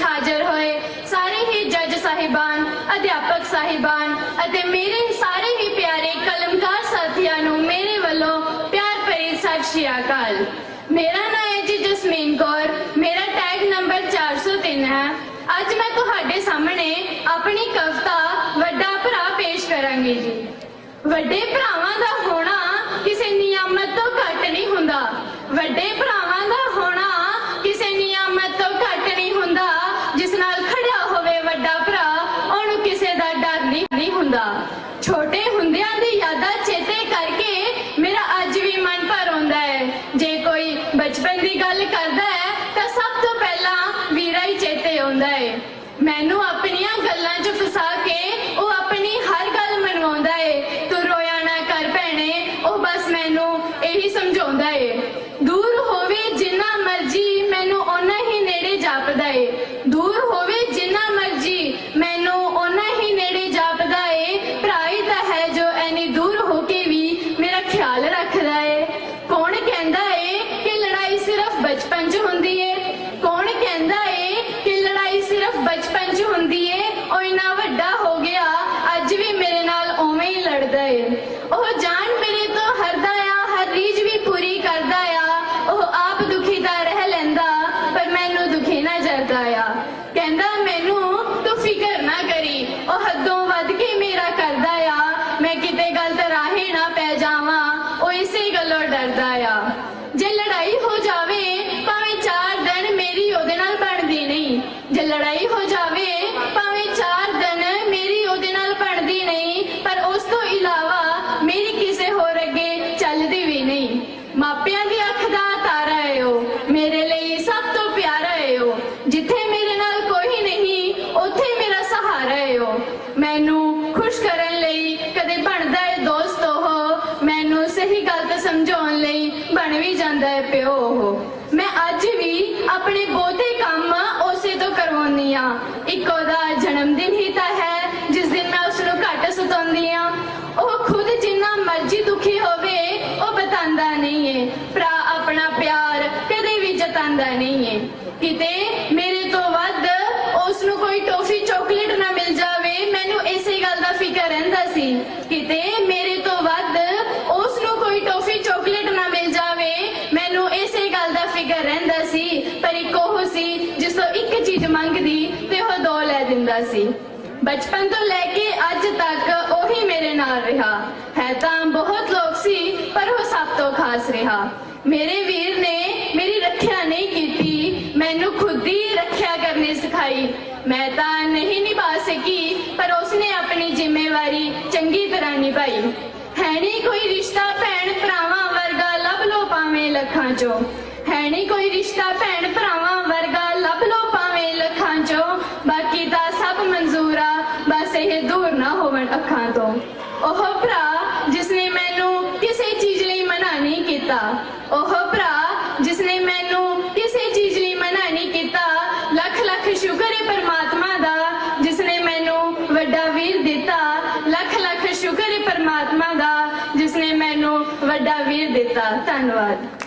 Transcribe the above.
ਹਾਜ਼ਰ ਹੋਏ ਸਾਰੇ ਹੀ ਜੱਜ ਸਾਹਿਬਾਨ, ਅਧਿਆਪਕ ਸਾਹਿਬਾਨ ਅਤੇ ਮੇਰੇ ਸਾਰੇ ਹੀ ਪਿਆਰੇ ਕਲਮਕਾਰ ਸਾਥੀਆਂ ਨੂੰ ਮੇਰੇ ਵੱਲੋਂ ਪਿਆਰ ਭਰੀ ਸਤਿ ਸ਼੍ਰੀ ਅਕਾਲ। ਮੇਰਾ ਨਾਮ ਹੈ ਜੀ ਜਸਮੀਨ ਕੌਰ, ਮੇਰਾ ਟੈਗ ਨੰਬਰ 403 ਹੈ। ਅੱਜ ਮੈਂ ਤੁਹਾਡੇ ਸਾਹਮਣੇ ਆਪਣੀ ਕਵਿਤਾ ਵੱਡਾ ਭਰਾ ਪੇਸ਼ ਕਰਾਂਗੀ ਜੀ। ਵੱਡੇ ਭਰਾਵਾਂ ਦਾ ਹੋਣਾ ਕਿਸੇ ਨਿਯਮਤ ਤੋਂ ਘੱਟ ਨਹੀਂ ਹੁੰਦਾ। ਵੱਡੇ ਭਰਾਵਾਂ ਦਾ ਹੋਣਾ ਛੋਟੇ ਹੁੰਦਿਆਂ ਦੀ ਯਾਦਾਂ ਚੇਤੇ ਕਰਕੇ ਮੇਰਾ ਅੱਜ ਵੀ ਮਨ ਭਰ ਆਉਂਦਾ ਹੈ। ਜੇ ਕੋਈ ਬਚਪਨ ਦੀ ਗੱਲ ਕਰਦਾ ਹੈ, ਤਾਂ ਸਭ ਤੋਂ ਪਹਿਲਾਂ ਵੀਰਾ ਹੀ ਚੇਤੇ ਆਉਂਦਾ ਹੈ। ਮੈਨੂੰ ਆਪਣੀਆਂ ਗੱਲਾਂ 'ਚ ਫਸਾ ਕੇ ਉਹ ਆਪਣੀ ਹਰ ਗੱਲ ਮਨਵਾਉਂਦਾ ਹੈ। ਤੂੰ ਰੋਇਆ ਨਾ ਕਰ ਭੈਣੇ, ਉਹ ਬਸ ਮੈਨੂੰ ਇਹੀ ਸਮਝਾਉਂਦਾ ਏ ਮੈਨੂੰ ਤੂੰ ਫਿਕਰ ਨਾ ਕਰੀ। ਉਹ ਹੱਦੋਂ ਵੱਧ ਕੇ ਮੇਰਾ ਕਰਦਾ ਆ। ਮੈਂ ਕਿਤੇ ਗਲਤ ਰਾਹੇ ਨਾ ਪੈ ਜਾਵਾਂ। ਉਹ ਇਸੇ ਗੱਲੋਂ ਡਰਦਾ ਆ। ਜੇ ਲੜਾਈ ਹੋ ਜਾਵੇ, ਭਾਵੇਂ ਚਾਰ ਦਿਨ ਮੇਰੀ ਉਹਦੇ ਨਾਲ ਬਣਦੀ ਨਹੀਂ। ਜੇ ਲੜਾਈ ਹੋ ਜਾਵੇ ਆਪਣੇ ਬਹੁਤੇ ਕੰਮ ਉਸੇ ਤੋਂ ਕਰਵਾਉਂਦੀ ਆ ਇੱਕ ਉਹਦਾ ਜਨਮ ਦਿਨ ਹੀ ਤਾਂ ਹੈ, ਜਿਸ ਦਿਨ ਮੈਂ ਉਸ ਨੂੰ ਘੱਟ ਸਤਾਉਂਦੀ ਆ ਉਹ ਖੁਦ ਜਿੰਨਾ ਮਰਜ਼ੀ ਦੁਖੀ ਹੋਵੇ, ਉਹ ਬਤਾਉਂਦਾ ਨਹੀਂ ਏ। ਭਰਾ ਆਪਣਾ ਪਿਆਰ ਕਦੇ ਵੀ ਜਤਾਉਂਦਾ ਨਹੀਂ ਏ। ਕਿਤੇ ਮੇਰੇ ਤੋਂ ਵੱਧ ਉਸ ਨੂੰ ਕੋਈ ਟੋਫੀ ਚਾਕਲੇਟ ਨਾ ਮਿਲ ਜਾਵੇ, ਮੈਨੂੰ ਇਸੇ ਗੱਲ ਦਾ ਫਿਕਰ ਰਹਿੰਦਾ ਸੀ। ਕਿਤੇ ਸੀ। ਬਚਪਨ ਤੋਂ ਲੈ ਕੇ ਅੱਜ ਤੱਕ ਉਹੀ ਮੇਰੇ ਨਾਲ ਰਿਹਾ। ਹੈ ਤਾਂ ਬਹੁਤ ਲੋਕ ਸੀ, ਪਰ ਉਹ ਸਭ ਤੋਂ ਖਾਸ ਰਿਹਾ। ਮੇਰੇ ਵੀਰ ਨੇ ਮੇਰੀ ਰੱਖਿਆ ਨਹੀਂ ਕੀਤੀ। ਮੈਨੂੰ ਖੁਦ ਹੀ ਰੱਖਿਆ ਕਰਨੀ ਸਿਖਾਈ। ਮੈਂ ਤਾਂ ਨਹੀਂ ਨਿਭਾ ਸਕੀ, ਪਰ ਉਸਨੇ ਆਪਣੀ ਜ਼ਿੰਮੇਵਾਰੀ ਚੰਗੀ ਤਰ੍ਹਾਂ ਨਿਭਾਈ। ਹੈ ਨਹੀਂ ਕੋਈ ਰਿਸ਼ਤਾ ਭੈਣ ਭਰਾਵਾਂ ਵਰਗਾ, ਲੱਭ ਲੋ ਭਾਵੇਂ ਲੱਖਾਂ ਚੋਂ। ਹੈ ਨਹੀਂ ਕੋਈ ਰਿਸ਼ਤਾ ਭੈਣ ਭਰਾਵਾਂ ਇਹ ਦੂਰ ਨਾ ਹੋਵਣ ਅੱਖਾਂ ਤੋਂ। ਉਹ ਭਰਾ, ਜਿਸਨੇ ਮੈਨੂੰ ਕਿਸੇ ਚੀਜ਼ ਲਈ ਮਨਾ ਨਹੀਂ ਕੀਤਾ। ਉਹ ਭਰਾ, ਜਿਸਨੇ ਮੈਨੂੰ ਕਿਸੇ ਚੀਜ਼ ਲਈ ਮਨਾ ਨਹੀਂ ਕੀਤਾ। ਲੱਖ ਲੱਖ ਸ਼ੁਕਰ ਹੈ ਪਰਮਾਤਮਾ ਦਾ, ਜਿਸਨੇ ਮੈਨੂੰ ਵੱਡਾ ਵੀਰ ਦਿੱਤਾ। ਲੱਖ ਲੱਖ ਸ਼ੁਕਰ ਹੈ ਪਰਮਾਤਮਾ ਦਾ, ਜਿਸਨੇ ਮੈਨੂੰ ਵੱਡਾ ਵੀਰ ਦਿੱਤਾ। ਧੰਨਵਾਦ।